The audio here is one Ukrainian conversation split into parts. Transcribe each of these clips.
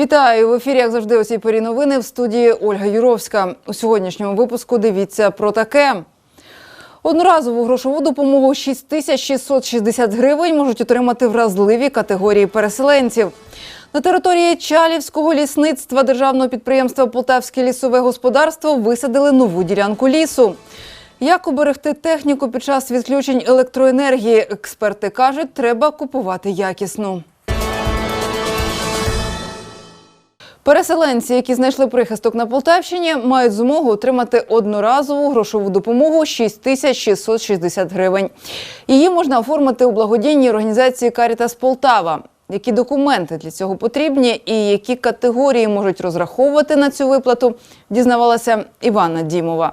Вітаю в ефірі, як завжди, у цій порі новини в студії Ольга Юровська. У сьогоднішньому випуску дивіться про таке. Одноразову грошову допомогу 6660 гривень можуть отримати вразливі категорії переселенців. На території Чалівського лісництва державного підприємства Полтавське лісове господарство висадили нову ділянку лісу. Як уберегти техніку під час відключень електроенергії? Експерти кажуть, треба купувати якісну. Переселенці, які знайшли прихисток на Полтавщині, мають змогу отримати одноразову грошову допомогу 6660 гривень. Її можна оформити у благодійній організації Карітас Полтава. Які документи для цього потрібні і які категорії можуть розраховувати на цю виплату, дізнавалася Івана Дімова.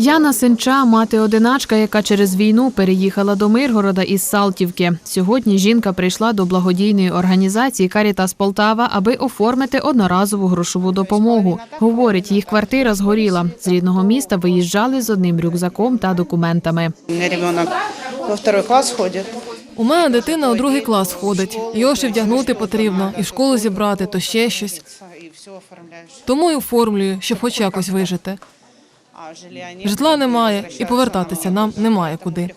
Яна Сенча, мати-одиначка, яка через війну переїхала до Миргорода із Салтівки. Сьогодні жінка прийшла до благодійної організації Карітас Полтава, аби оформити одноразову грошову допомогу. Говорить, їх квартира згоріла. З рідного міста виїжджали з одним рюкзаком та документами. У ребенок во второй класс ходит. У мене дитина у другий клас ходить. Його ще вдягнути потрібно, і в школу зібрати, то ще щось. Тому і оформлюю, щоб хоч якось вижити. Житла немає, і повертатися нам немає куди.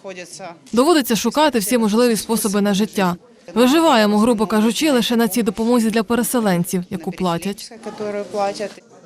Доводиться шукати всі можливі способи на життя. Виживаємо, грубо кажучи, лише на цій допомозі для переселенців, яку платять.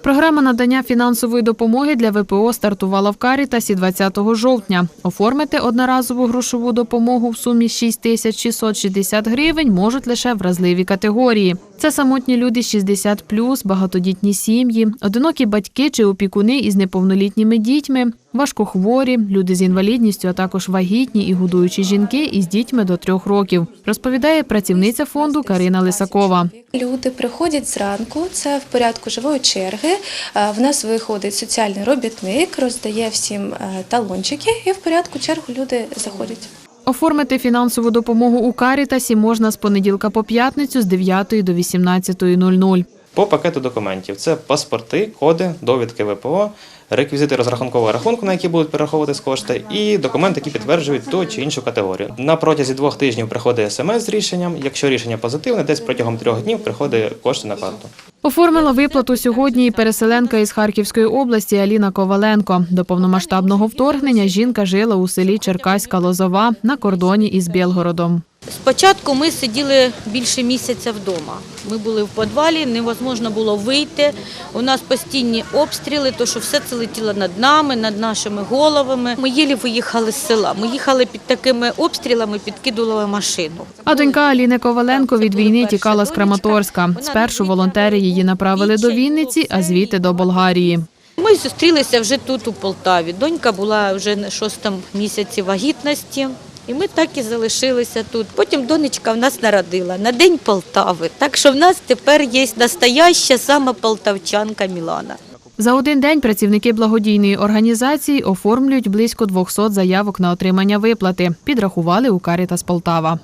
Програма надання фінансової допомоги для ВПО стартувала в Карітасі 20 жовтня. Оформити одноразову грошову допомогу в сумі 6660 гривень можуть лише вразливі категорії. Це самотні люди 60+, багатодітні сім'ї, одинокі батьки чи опікуни із неповнолітніми дітьми, важкохворі, люди з інвалідністю, а також вагітні і годуючі жінки із дітьми до трьох років, розповідає працівниця фонду Карина Лисакова. Люди приходять зранку, це в порядку живої черги. Е, В нас виходить соціальний робітник, роздає всім е, талончики, і в порядку чергу люди заходять. Оформити фінансову допомогу у Карітасі можна з понеділка по п'ятницю з 9 до 18.00. По пакету документів це паспорти, коди, довідки ВПО, реквізити розрахункового рахунку, на які будуть перераховуватись кошти, і документи, які підтверджують ту чи іншу категорію. На протязі двох тижнів приходить смс з рішенням. Якщо рішення позитивне, десь протягом трьох днів приходить кошти на карту. Оформила виплату сьогодні і переселенка із Харківської області Аліна Коваленко. До повномасштабного вторгнення жінка жила у селі Черкаська Лозова на кордоні із Білгородом. Спочатку ми сиділи більше місяця вдома. Ми були в підвалі, невозможно було вийти. У нас постійні обстріли, то що все це летіло над нами, над нашими головами. Ми єлі виїхали з села. Ми їхали під такими обстрілами, підкидували машину. А донька Аліни Коваленко від війни тікала з Краматорська. Спершу волонтери її направили до Вінниці, а звідти до Болгарії. Ми зустрілися вже тут, у Полтаві. Донька була вже на шостому місяці вагітності. І ми так і залишилися тут. Потім донечка в нас народила на День Полтави. Так що в нас тепер є настояща сама полтавчанка Мілана. За один день працівники благодійної організації оформлюють близько 200 заявок на отримання виплати. Підрахували у Карітас Полтава.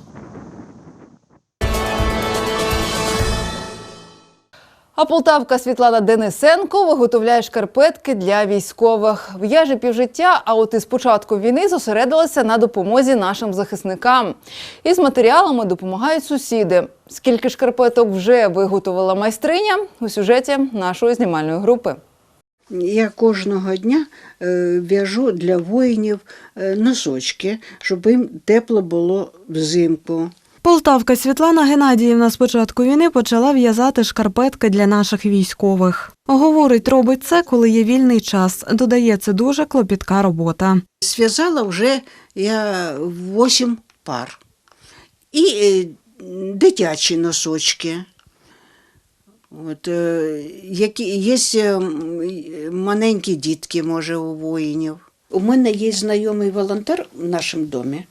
А полтавка Світлана Денисенко виготовляє шкарпетки для військових. В'яже півжиття, а от із початку війни зосередилася на допомозі нашим захисникам. Із матеріалами допомагають сусіди. Скільки шкарпеток вже виготовила майстриня у сюжеті нашої знімальної групи. Я кожного дня е, в'яжу для воїнів е, носочки, щоб їм тепло було взимку. Полтавка Світлана Геннадіївна з початку війни почала в'язати шкарпетки для наших військових. Говорить, робить це, коли є вільний час. Додає, це дуже клопітка робота. Зв'язала вже я 8 пар. І е, дитячі носочки. От, е, які, є е, маленькі дітки, може, у воїнів. У мене є знайомий волонтер в нашому домі,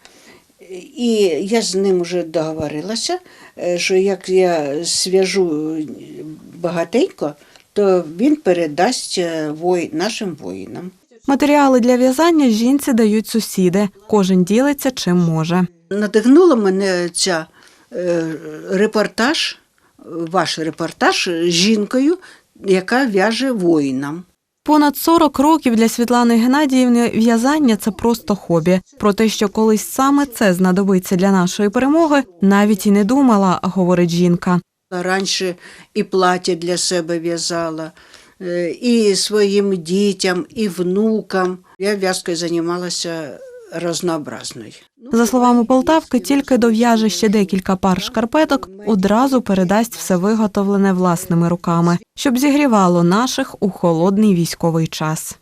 і я з ним вже договорилася, е, що як я зв'яжу багатенько, то він передасть нашим воїнам. Матеріали для в'язання жінці дають сусіди. Кожен ділиться чим може. Надихнула мене ця е, репортаж, ваш репортаж з жінкою, яка в'яже воїнам. Понад 40 років для Світлани Геннадіївни в'язання це просто хобі. Про те, що колись саме це знадобиться для нашої перемоги, навіть і не думала, говорить жінка. Раніше і плаття для себе в'язала, е, і своїм дітям, і внукам. Я в'язкою займалася. За словами Полтавки, тільки дов'яже ще декілька пар шкарпеток, одразу передасть все виготовлене власними руками, щоб зігрівало наших у холодний військовий час.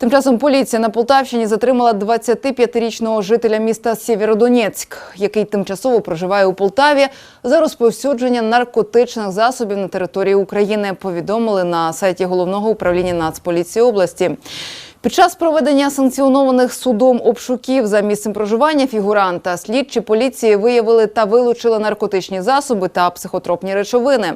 Тим часом поліція на Полтавщині затримала 25-річного жителя міста Сєвєродонецьк, який тимчасово проживає у Полтаві за розповсюдження наркотичних засобів на території України. Повідомили на сайті головного управління Нацполіції області. Під час проведення санкціонованих судом обшуків за місцем проживання фігуранта слідчі поліції виявили та вилучили наркотичні засоби та психотропні речовини.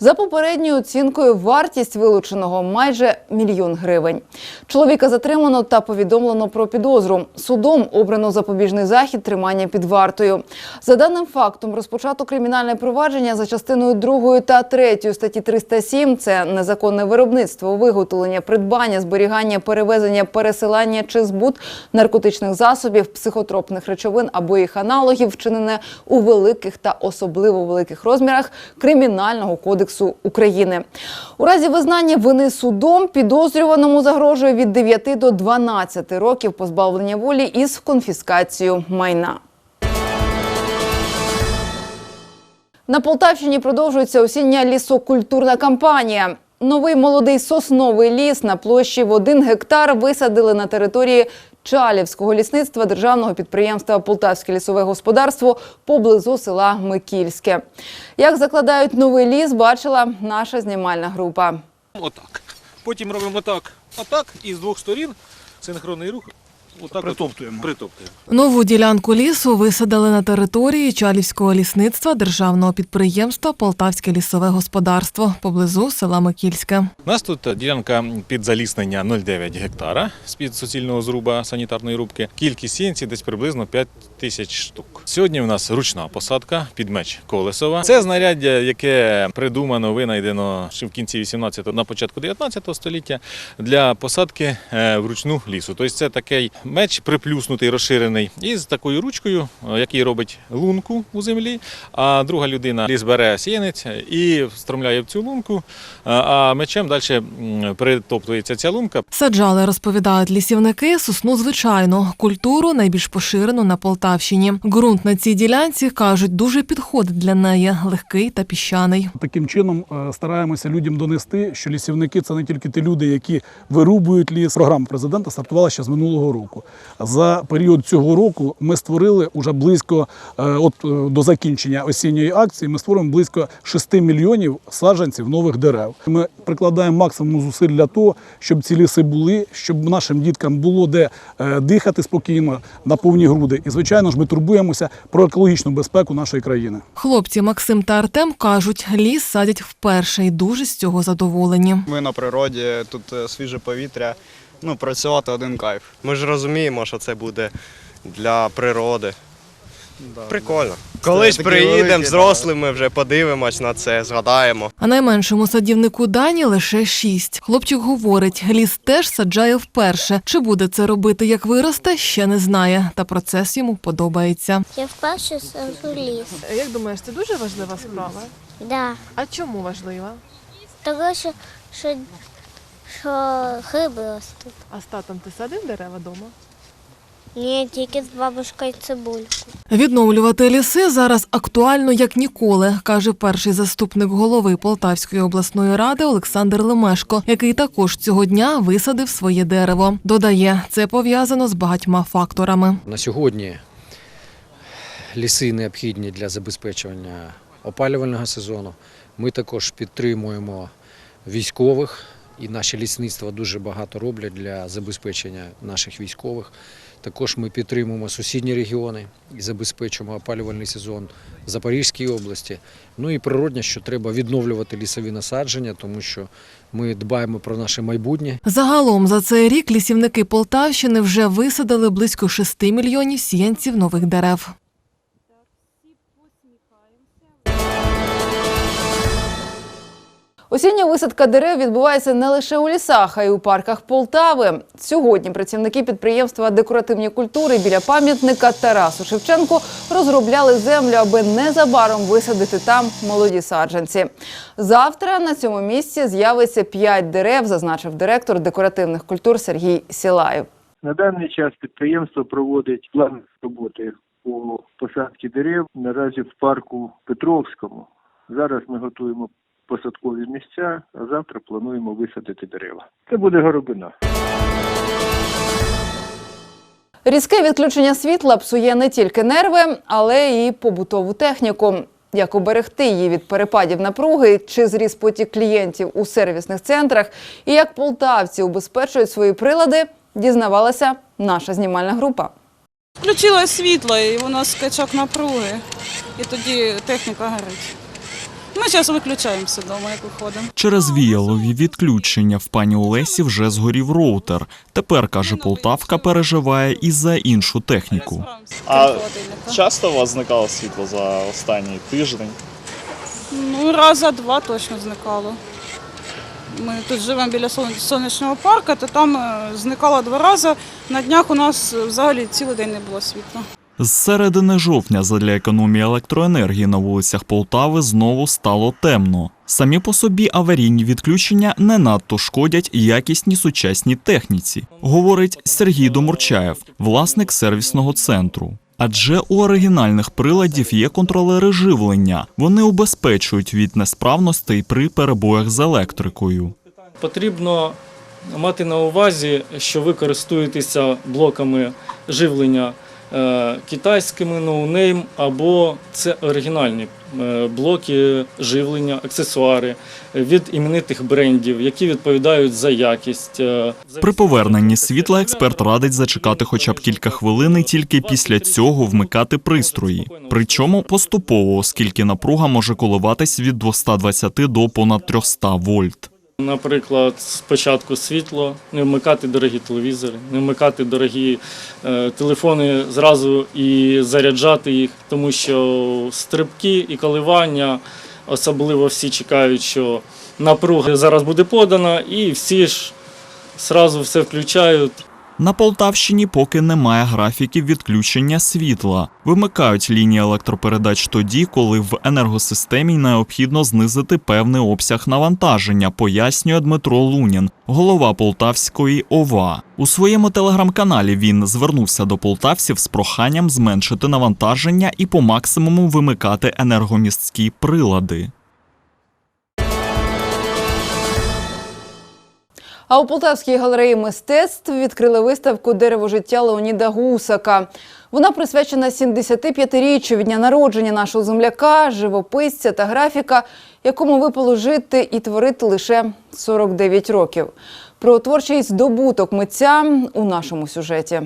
За попередньою оцінкою, вартість вилученого майже мільйон гривень. Чоловіка затримано та повідомлено про підозру. Судом обрано запобіжний захід тримання під вартою. За даним фактом, розпочато кримінальне провадження за частиною 2 та 3 статті 307 – це незаконне виробництво, виготовлення, придбання, зберігання, перевезення, пересилання чи збут наркотичних засобів, психотропних речовин або їх аналогів, вчинене у великих та особливо великих розмірах Кримінального кодексу України. У разі визнання вини судом підозрюваному загрожує від 9 до 12 років позбавлення волі із конфіскацією майна. На Полтавщині продовжується осіння лісокультурна кампанія. Новий молодий сосновий ліс на площі в один гектар висадили на території Чалівського лісництва державного підприємства Полтавське лісове господарство поблизу села Микільське. Як закладають новий ліс, бачила наша знімальна група. Отак. Потім робимо отак, отак, і з двох сторін синхронний рух. Отак притоптуємо. притоптуємо. Нову ділянку лісу висадили на території Чалівського лісництва державного підприємства Полтавське лісове господарство поблизу села Микільське. У нас тут ділянка під заліснення 0,9 гектара з-під суцільного зруба санітарної рубки. Кількість сіянці десь приблизно 5 тисяч штук. Сьогодні у нас ручна посадка під меч Колесова. Це знаряддя, яке придумано, винайдено ще в кінці 18-го, на початку 19 століття для посадки е, вручну лісу. Тобто це такий меч приплюснутий, розширений, із такою ручкою, е, який робить лунку у землі. А друга людина ліс бере сіянець і встромляє в цю лунку, е, а мечем далі притоптується ця лунка. Саджали, розповідають лісівники, сосну звичайну, культуру найбільш поширену на Полтавщині. Ґрунт на цій ділянці кажуть дуже підходить для неї, легкий та піщаний. Таким чином е, стараємося людям донести, що лісівники це не тільки ті люди, які вирубують ліс. Програма президента стартувала ще з минулого року. За період цього року ми створили уже близько, е, от е, до закінчення осінньої акції, ми створимо близько 6 мільйонів саджанців нових дерев. Ми прикладаємо максимум зусиль для того, щоб ці ліси були, щоб нашим діткам було де е, дихати спокійно на повні груди. І звичайно ж, ми турбуємося про екологічну безпеку нашої країни. Хлопці Максим та Артем кажуть, ліс садять вперше і дуже з цього задоволені. Ми на природі, тут свіже повітря. Ну, працювати один кайф. Ми ж розуміємо, що це буде для природи. Прикольно. Колись такі приїдемо великі, взрослими, вже подивимось на це, згадаємо. А найменшому садівнику Дані лише шість. Хлопчик говорить, ліс теж саджає вперше. Чи буде це робити, як виросте, ще не знає. Та процес йому подобається. Я вперше сажу ліс. Як думаєш, це дуже важлива справа? Да. А чому важлива? Тому що, що, що гриби ростуть. А з татом ти садив дерева вдома? Ні, тільки з бабушкою цибульку. Відновлювати ліси зараз актуально як ніколи, каже перший заступник голови Полтавської обласної ради Олександр Лемешко, який також цього дня висадив своє дерево. Додає, це пов'язано з багатьма факторами. На сьогодні ліси необхідні для забезпечення опалювального сезону. Ми також підтримуємо військових, і наші лісництва дуже багато роблять для забезпечення наших військових. Також ми підтримуємо сусідні регіони і забезпечуємо опалювальний сезон в Запорізькій області. Ну і природне, що треба відновлювати лісові насадження, тому що ми дбаємо про наше майбутнє. Загалом за цей рік лісівники Полтавщини вже висадили близько 6 мільйонів сіянців нових дерев. Осіння висадка дерев відбувається не лише у лісах, а й у парках Полтави. Сьогодні працівники підприємства декоративні культури біля пам'ятника Тарасу Шевченку розробляли землю, аби незабаром висадити там молоді саджанці. Завтра на цьому місці з'явиться п'ять дерев, зазначив директор декоративних культур Сергій Сілаєв. На даний час підприємство проводить план роботи по посадці дерев наразі в парку Петровському. Зараз ми готуємо посадкові місця, а завтра плануємо висадити дерева. Це буде горобина. Різке відключення світла псує не тільки нерви, але й побутову техніку. Як уберегти її від перепадів напруги, чи зріс потік клієнтів у сервісних центрах, і як полтавці убезпечують свої прилади, дізнавалася наша знімальна група. Включила світло і воно скачок напруги, і тоді техніка горить. Ми зараз виключаємося вдома, як виходимо. Через віялові відключення в пані Олесі вже згорів роутер. Тепер, каже Полтавка, переживає і за іншу техніку. А Часто у вас зникало світло за останній тиждень? Ну, раза два точно зникало. Ми тут живемо біля сон- сонячного парку, то там е, зникало два рази. На днях у нас взагалі цілий день не було світла. З середини жовтня задля економії електроенергії на вулицях Полтави знову стало темно. Самі по собі аварійні відключення не надто шкодять якісній сучасній техніці, говорить Сергій Домурчаєв, власник сервісного центру. Адже у оригінальних приладів є контролери живлення. Вони убезпечують від несправностей при перебоях з електрикою. Потрібно мати на увазі, що ви користуєтеся блоками живлення китайськими ноунейм або це оригінальні е, блоки живлення, аксесуари від іменитих брендів, які відповідають за якість. е, При поверненні світла експерт радить зачекати хоча б кілька хвилин і тільки після цього вмикати пристрої. Причому поступово, оскільки напруга може коливатись від 220 до понад 300 вольт. Наприклад, спочатку світло, не вмикати дорогі телевізори, не вмикати дорогі е, телефони зразу і заряджати їх, тому що стрибки і коливання, особливо всі чекають, що напруга зараз буде подана, і всі ж зразу все включають. На Полтавщині поки немає графіків відключення світла. Вимикають лінії електропередач тоді, коли в енергосистемі необхідно знизити певний обсяг навантаження, пояснює Дмитро Лунін, голова Полтавської ОВА. У своєму телеграм-каналі він звернувся до полтавців з проханням зменшити навантаження і по максимуму вимикати енергомістські прилади. А у Полтавській галереї мистецтв відкрили виставку Дерево життя Леоніда Гусака. Вона присвячена 75-річчю від дня народження нашого земляка, живописця та графіка, якому випало жити і творити лише 49 років. Про творчий здобуток митця у нашому сюжеті.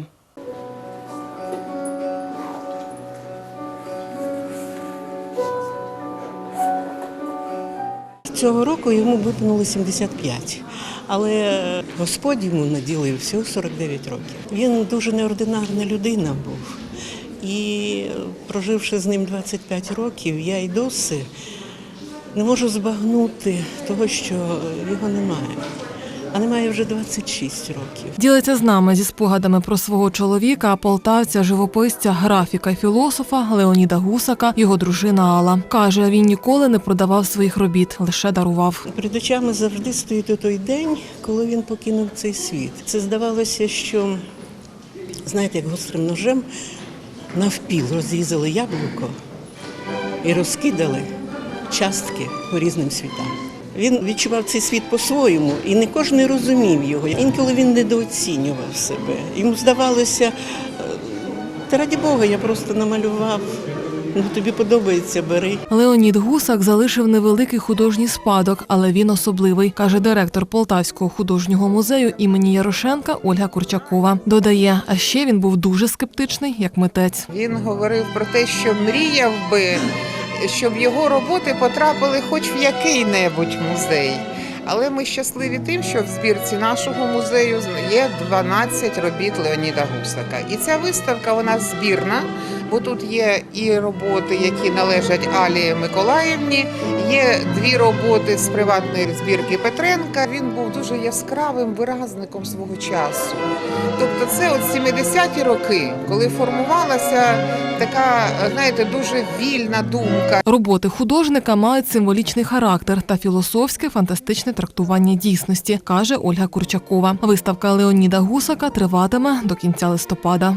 Цього року йому виповнило 75, але Господь йому наділив всього 49 років. Він дуже неординарна людина був. І проживши з ним 25 років, я й досі не можу збагнути того, що його немає. А немає вже 26 років. Ділиться з нами зі спогадами про свого чоловіка, полтавця, живописця, графіка філософа Леоніда Гусака, його дружина Алла. Каже, він ніколи не продавав своїх робіт, лише дарував. Перед очами завжди стоїть той день, коли він покинув цей світ. Це здавалося, що знаєте, як гострим ножем навпіл розрізали яблуко і розкидали частки по різним світам. Він відчував цей світ по-своєму, і не кожен розумів його. Інколи він недооцінював себе. Йому здавалося, е, та раді Бога, я просто намалював. Ну, тобі подобається, бери. Леонід Гусак залишив невеликий художній спадок, але він особливий, каже директор Полтавського художнього музею імені Ярошенка Ольга Курчакова. Додає, а ще він був дуже скептичний як митець. Він говорив про те, що мріяв би, щоб його роботи потрапили хоч в який-небудь музей. Але ми щасливі тим, що в збірці нашого музею є 12 робіт Леоніда Гусака. І ця виставка вона збірна. Бо тут є і роботи, які належать Алі Миколаївні, є дві роботи з приватної збірки Петренка. Він був дуже яскравим виразником свого часу. Тобто, це от 70-ті роки, коли формувалася така, знаєте, дуже вільна думка. Роботи художника мають символічний характер та філософське фантастичне трактування дійсності, каже Ольга Курчакова. Виставка Леоніда Гусака триватиме до кінця листопада.